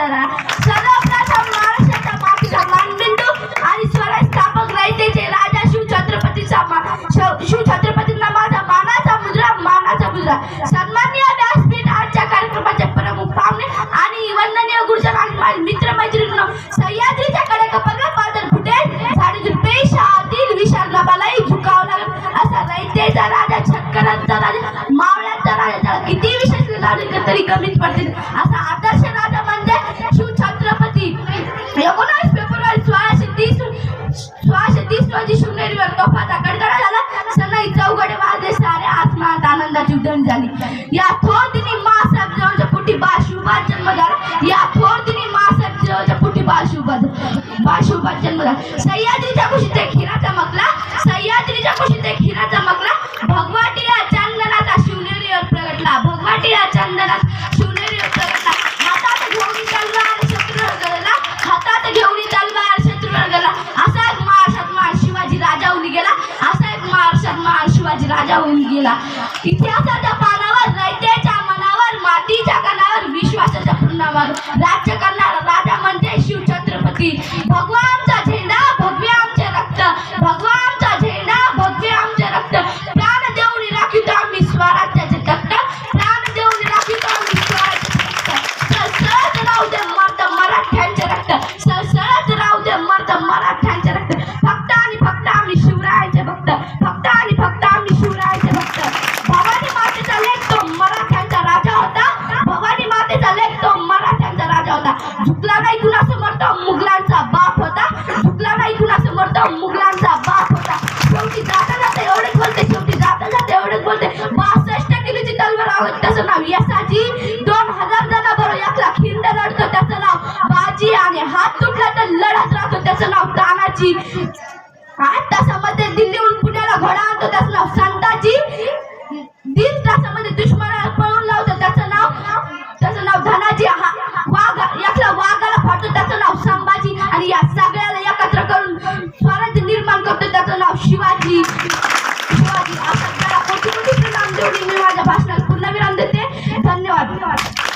लढा सर्वप्रथम महाराष्ट्राचा मातीचा मानबिंदू आणि स्वराज स्थापक रयतेचे राजा शिव छत्रपतीचा शिव छत्रपतींना माझा मानाचा मुजरा मानाचा मुजरा सन्माननीय व्यासपीठ आजच्या कार्यक्रमाचे प्रमुख पाहुणे आणि वंदनीय गुरुजन आणि माझे मित्र मैत्रिणी सह्याद्रीच्या कडेकपरला बाजार फुटेल साडे रुपये शहातील विशाल नाबालाही झुकावणार असा रयतेचा राजा छक्करांचा राजा मावळ्याचा राजा किती विशेष तरी कमीच पडतील? असा आदर्श एकोणावीस फेब्रुवारी सोळाशे तीस सोळाशे तीस रोजी शिवनेरीवर तोफाचा कडकडा झाला. सनई चौघडे वाजले सारे आसमानात आनंदाची उधळण झाली. या थोर दिनी मासाहेब जवळच्या पुटी बाशुबा जन्म झाला. या थोर दिनी मासाहेब जवळच्या पुटी बाशुबा बाशुबा जन्म झाला. सह्याद्रीच्या कुशीत एक हिरा चमकला सह्याद्रीच्या कुशीत एक हिरा चमकला शिवाजी राजा होऊन गेला. इतिहासाच्या पानावर रयतेच्या मनावर मातीच्या कानावर विश्वासाच्या पूर्णावर राज्य कुणासमोर मुघलांचा बाप होता. झुकला नाही तुला समर्थ मुघलांचा बाप होता. शेवटी जाता जाता एवढेच बोलते शेवटी जाता जाता एवढेच बोलते. बासष्ट किलोची तलवार आवड त्याचं नाव यसाची दोन हजार जणांबरोबर यातला खिंड रडतो त्याचं नाव बाजी. आणि हात तुटला तर लढत राहतो त्याचं नाव तानाजी. आठ तासामध्ये दिल्लीहून पुण्याला घोडा आणतो त्याचं नाव संताजी. शिवाजी. शिवाजी आपण त्याला कोटी कोटी प्रणाम देऊन मी माझ्या भाषणात पूर्ण विराम देते. धन्यवाद.